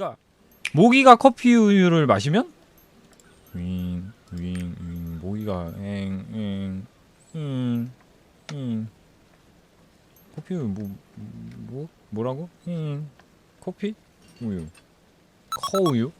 모기가 모기가 커피 우유를 마시면 윙, 윙, 윙 모기가 엥, 엥, 응, 응. 커피 우유 뭐, 뭐 뭐라고? 응. 커피 우유. 커우유?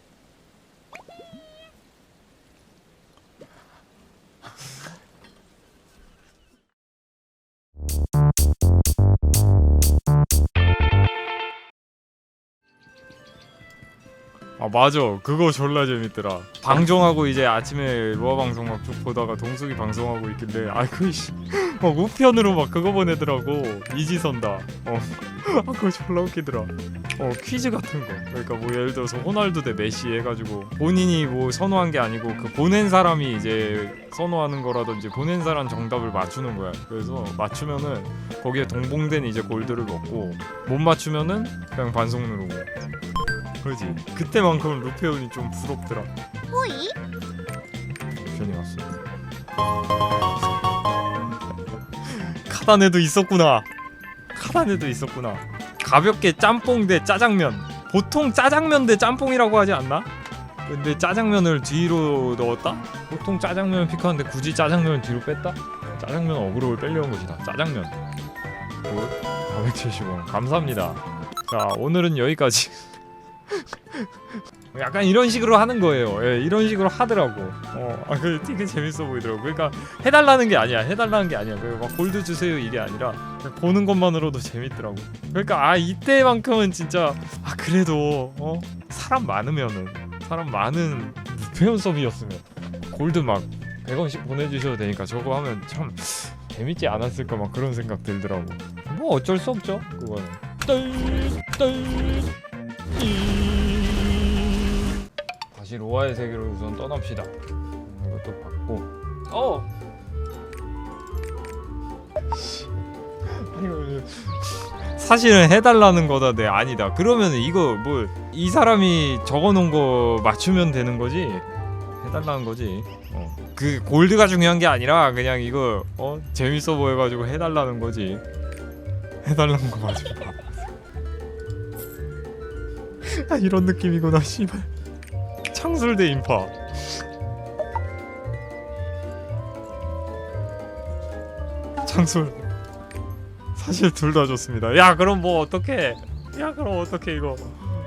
아 맞아. 그거 졸라 재밌더라. 방송하고 이제 아침에 로아 방송 막 쭉 보다가 동숙이 방송하고 있길래 아그 씨막 우편으로 막 그거 보내더라고. 이지선다. 어. 아, 그거 졸라 웃기더라. 어 퀴즈 같은 거. 그러니까 뭐 예를 들어서 호날두 대 메시 해가지고 본인이 뭐 선호한 게 아니고 그 보낸 사람이 이제 선호하는 거라든지 보낸 사람 정답을 맞추는 거야. 그래서 맞추면은 거기에 동봉된 이제 골드를 먹고 못 맞추면은 그냥 반송 누르고 그러지? 그때만큼은 루페온이 좀 부럽더라. 호이? 루페온이 왔어. 카단에도 있었구나. 카단에도 있었구나. 가볍게 짬뽕 대 짜장면. 보통 짜장면 대 짬뽕이라고 하지 않나? 근데 짜장면을 뒤로 넣었다? 보통 짜장면을 픽하는데 굳이 짜장면을 뒤로 뺐다? 짜장면 어그로를 빼려는 것이다. 짜장면. 굿. 470원. 감사합니다. 자 오늘은 여기까지 약간 이런 식으로 하는 거예요. 예, 이런 식으로 하더라고. 어, 아, 그 되게 재밌어 보이더라고. 그러니까 해달라는 게 아니야. 해달라는 게 아니야. 그막 골드 주세요 이게 아니라 보는 것만으로도 재밌더라고. 그러니까 아 이때만큼은 진짜 아 그래도 어 사람 많으면은 사람 많은 무표현 서비였으면 골드 막 100원씩 보내주셔도 되니까 저거 하면 참 재밌지 않았을까 막 그런 생각 들더라고. 뭐 어쩔 수 없죠. 그거는. 뜰뜰 다시 로아의 세계로 우선 떠납시다. 음, 이것도 받고. 어. 아니, 사실은 해달라는 거다. 네 아니다. 그러면 이거 뭐 이 사람이 적어놓은 거 맞추면 되는 거지. 해달라는 거지. 어. 그 골드가 중요한 게 아니라 그냥 이거 어 재밌어 보여가지고 해달라는 거지. 해달라는 거 맞아. 아 이런 느낌이구나 씨발. 창술 대 인파. 창술. 사실 둘 다 좋습니다. 야 그럼 뭐 어떻게? 야 그럼 어떻게 이거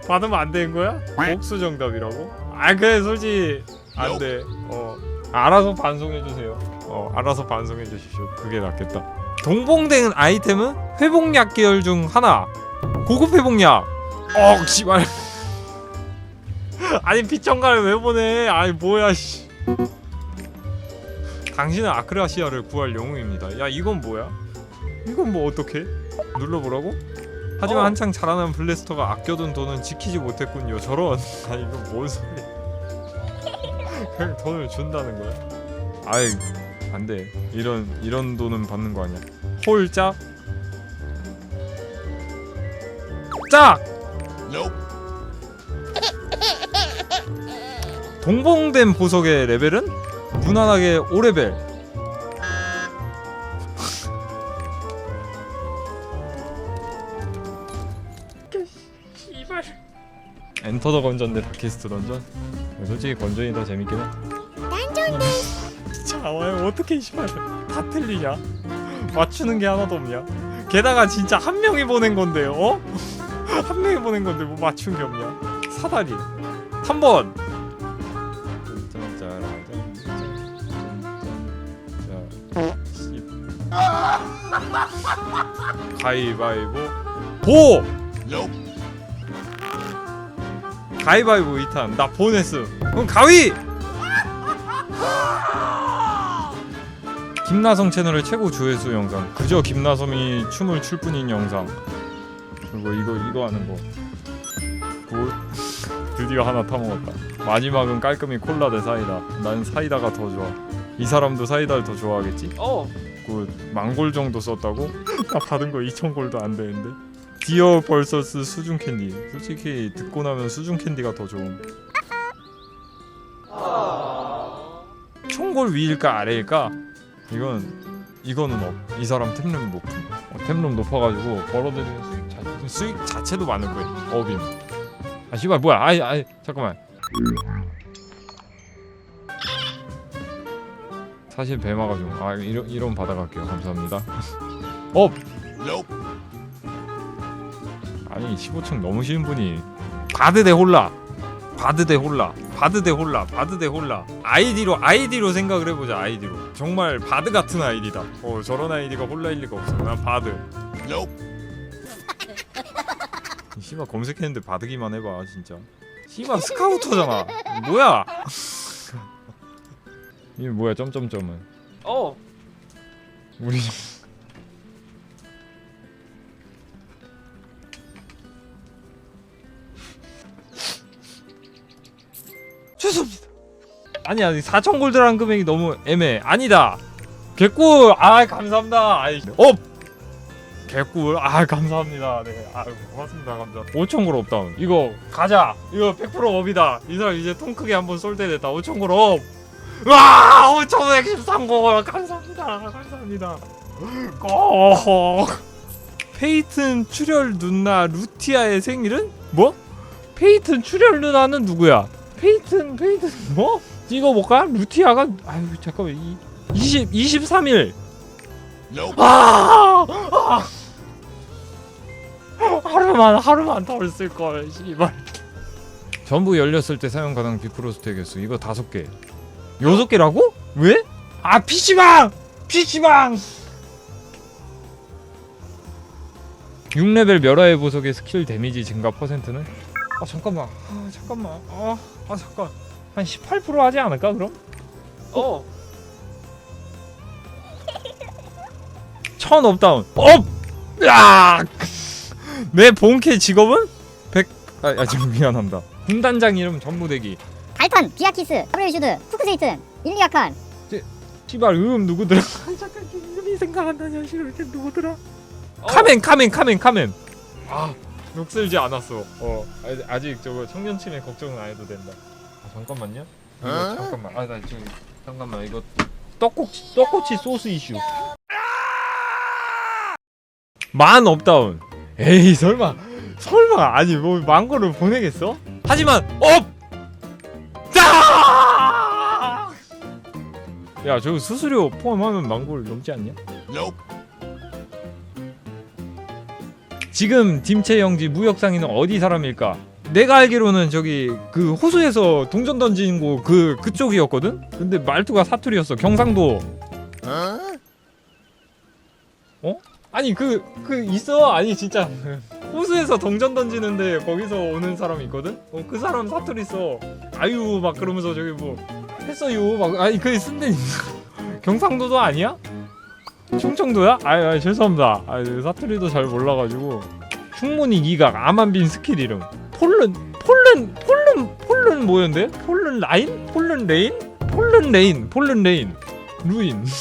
받으면 안 되는 거야? 복수 정답이라고? 아 그래 솔직히 안 돼. 어 알아서 반송해 주세요. 어 알아서 반송해 주십시오. 그게 낫겠다. 동봉된 아이템은 회복약 계열 중 하나. 고급 회복약. 어 씨발. 아니 피청가를 왜 보내? 아니 뭐야 씨. 당신은 아크라시아를 구할 영웅입니다. 야 이건 뭐야? 이건 뭐 어떻게? 눌러보라고? 하지만 어. 한창 자라난 블래스터가 아껴둔 돈은 지키지 못했군요. 저런. 아 이거 뭔 소리야? 그냥 돈을 준다는 거야? 아이 안돼. 이런 이런 돈은 받는 거 아니야. 홀짝. 짝. 동봉된 보석의 레벨은 무난하게 5레벨. 엔터 더 건전 대 다키스트 던전? 솔직히 건전이 더 재밌긴 해. 딴전데 진짜 와요. 어떻게 씨발. 다 틀리냐? 맞추는 게 하나도 없냐? 게다가 진짜 한 명이 보낸 건데 어? 한 명이 보낸 건데 뭐 맞춘 게 없냐? 사다리. 3번 가위바위보 보! 가위바위보 2탄 나 보냈음 그럼 가위! 김나성 채널의 최고 조회수 영상 그저 김나성이 춤을 출 뿐인 영상 그리고 이거 이거 하는 거 굿. 드디어 하나 타먹었다 마지막은 깔끔히 콜라 대 사이다 난 사이다가 더 좋아 이 사람도 사이다를 더 좋아하겠지? 어! 굿 망골 정도 썼다고? 나 받은 거 2,000골도 안 되는데 디어 벌서스 수중 캔디 솔직히 듣고 나면 수중 캔디가 더 좋음 총골 위일까 아래일까? 이건 이거는 업. 이 사람 템룸 높음. 어, 템룸 높아가지고 벌어들이는 수익, 자, 수익 자체도 많을 거예요. 업임. 아 씨발 뭐야 아이 아이 잠깐만 사실 배마가 좀 아 이런 이런 받아갈게요. 감사합니다. 어! 아니 15층 넘으시는 분이. 바드 대 홀라. 바드 대 홀라. 바드 대 홀라. 바드 대 홀라. 아이디로 아이디로 생각을 해보자 아이디로. 정말 바드 같은 아이디다. 어 저런 아이디가 홀라일 리가 없어. 난 바드. 이 씨발 검색했는데 바드기만 해봐 진짜. 씨발 스카우터잖아. 뭐야 이게 뭐야 점점점은 어. 우리 죄송합니다. 아니야 4천 골드라는 금액이 너무 애매해. 아니다. 개꿀. 아 감사합니다. 아이 어 개꿀. 아 감사합니다. 네. 아 고맙습니다. 감사. 5천 골 업다운. 이거 가자. 이거 100% 업이다. 이 사람 이제 통 크게 한번 쏠 때 됐다. 5천 골 업. 와 5,113골 감사합니다. 감사합니다. 꼭. 페이튼 출혈 누나 루티아의 생일은 뭐? 페이튼 출혈 누나는 누구야? 페이튼 페이튼 뭐? 찍어볼까? 루티아가 아유 잠깐만 이 20, 23일 아! 아! 하루만 하루만 더 쓸걸 씨발 전부 열렸을 때 사용 가능 비프로스트 개수 이거 다섯 개 여섯 개라고? 왜? 아 PC방! PC방! 6레벨 멸화의 보석의 스킬 데미지 증가 퍼센트는? 아 잠깐만 아 잠깐만 아, 아 잠깐 한 18% 하지 않을까 그럼? 어. 천 업다운 업! 야! 내 본캐 직업은? 100... 아, 아 지금 미안합니다 군단장 이름 전무대기 갈탄, 비아키스, W슈드, 쿠크세이튼, 일리아칸, 씨발 음 누구더라? 아 잠깐 이름이 생각 안 나냐 씨발 이렇게 누구더라? 카멘 카멘 카멘 카멘. 아 녹슬지 않았어. 어 아직, 아직 저거 청년층의 걱정은 안 해도 된다. 아 잠깐만요. 이거 잠깐만. 아나 지금 잠깐만. 이거 떡꼬치 떡꼬치 소스 이슈. 만 업다운. 에이 설마. 설마. 아니 뭐 망고를 보내겠어? 하지만 업! 야 저거 수수료 포함하면 망고를 넘지 않냐? 지금 dim체 영지 무역 상인은 어디 사람일까? 내가 알기로는 저기 그 호수에서 동전 던진 곳그 그쪽이었거든. 근데 말투가 사투리였어. 경상도. 어? 아니 그 그 있어. 아니 진짜 호수에서 동전 던지는데 거기서 오는 사람 있거든. 어, 그 사람 사투리 써. 아유 막 그러면서 저기 뭐 했어요. 막 아니 그 쓴데 경상도도 아니야? 충청도야? 아유 죄송합니다. 아유 사투리도 잘 몰라가지고 충분히 기각 아만빈 스킬 이름 폴른 폴른 폴른 폴른 뭐였는데? 폴른 라인? 폴른 레인? 폴른 레인 폴른 레인 루인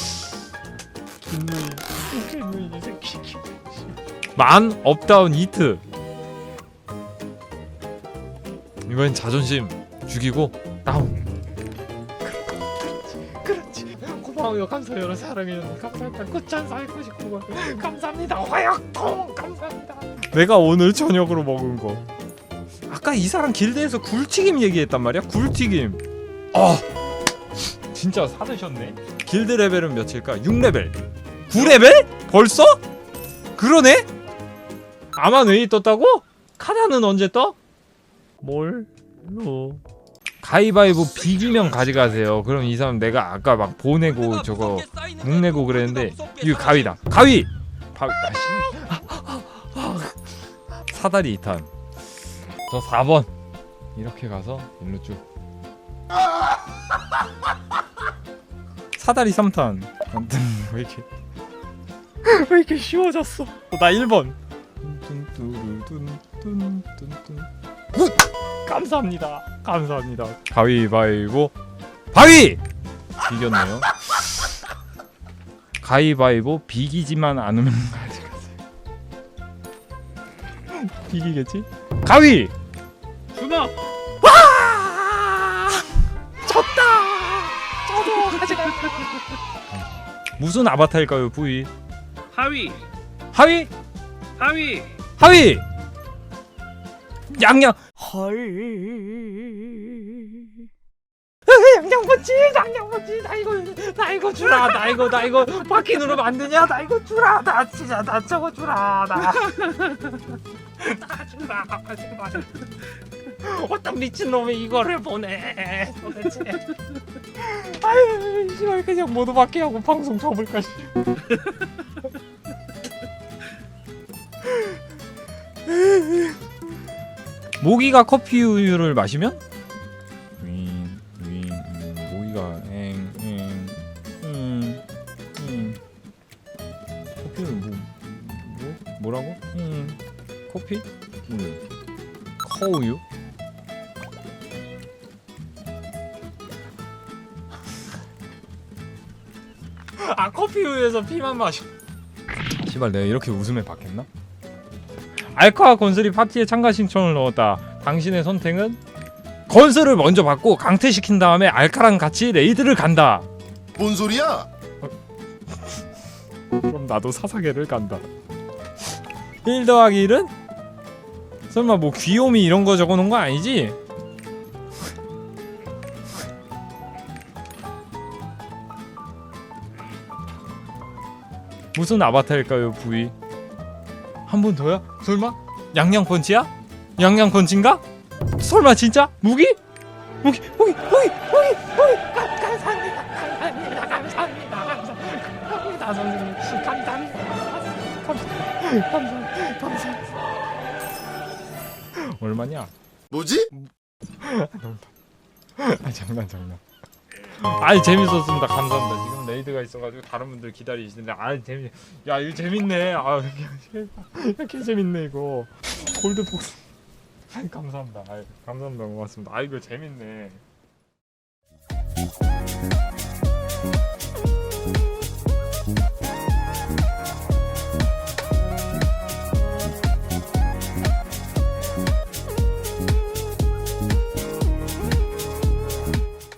만 업다운 이트 이번엔 자존심 죽이고 다운 고마워요. 감사해요. 사랑해요 감사합니다. 꽃찬 사이코 싶고 감사합니다. 화약통! 감사합니다. 내가 오늘 저녁으로 먹은 거. 아까 이 사람 길드에서 굴튀김 얘기했단 말이야? 굴튀김. 아! 진짜 사드셨네. 길드 레벨은 몇일까? 6레벨. 9레벨? 벌써? 그러네? 아만 웨이 떴다고? 카나는 언제 떠? 뭘로 가위바위보 비기면 가져가세요. 그럼 이 사람 내가 아까 막 보내고 저거 묵 내고 그랬는데 이거 가위다. 가위. 바... 사다리 2탄. 저 4번. 이렇게 가서 일로 쭉. 사다리 3탄. 아무튼 왜 이렇게 왜 이렇게 쉬워졌어? 어, 나 1번. 뚠뚠뚜루뚠뚠뚠뚠. 굿! 감사합니다. 감사합니다. 가위바위보 바위 비겼네요. 가위바위보 비기지만 않으면. 비기겠지? 가위 준아. 와! 졌다. 저도 가져가. 무슨 아바타일까요, 부위? 하위. 하위? 하위. 하위. 양양 양양펀치 양양펀치 나 이거 나 이거 주라 나 이거 나 이거. 바퀴 누르면 안 되냐? 나 이거 주라 나 진짜 나 저거 주라 나. 나 주라 제발. 어떤 미친놈이 이거를 보내. 도대체. 아유 씨발 그냥 모두 바퀴 하고 방송 접을까 씨 모기가 커피 우유를 마시면 윙, 윙, 음, 모기가 엥, 엥, 음, 음. 커피를 뭐, 뭐, 뭐라고? 음, 커피? 우유, 커우유? 아 커피 우유에서 피만 마셔. 시발 내가 이렇게 웃음에 받겠나? 알카와 건슬이 파티에 참가 신청을 넣었다. 당신의 선택은 건슬을 먼저 받고 강퇴시킨 다음에 알카랑 같이 레이드를 간다. 뭔 소리야? 그럼 나도 사사계를 간다. 1 더하기 1은? 설마 뭐 귀요미 이런 거 적어놓은 거 아니지? 무슨 아바타일까요 부위? 한 번 더야? 설마? 양양펀치야? 양양펀치인가? 설마 진짜? 무기? 무기 무기 무기 무기 무기 감- 감사합니다 감사합니다 감사합니다 감사합니다 선생님 감사합니다 감사합니다 감사합니다 감사합니다 얼마냐? 뭐지? 아 장난 장난 아니 재밌었습니다. 감사합니다. 지금 레이드가 있어가지고 다른 분들 기다리시는데. 아 재미 야 이거 재밌네. 아 이렇게 재밌네 이거. 골드복스. 아이 감사합니다. 아이 감사합니다. 고맙습니다. 아 이거 재밌네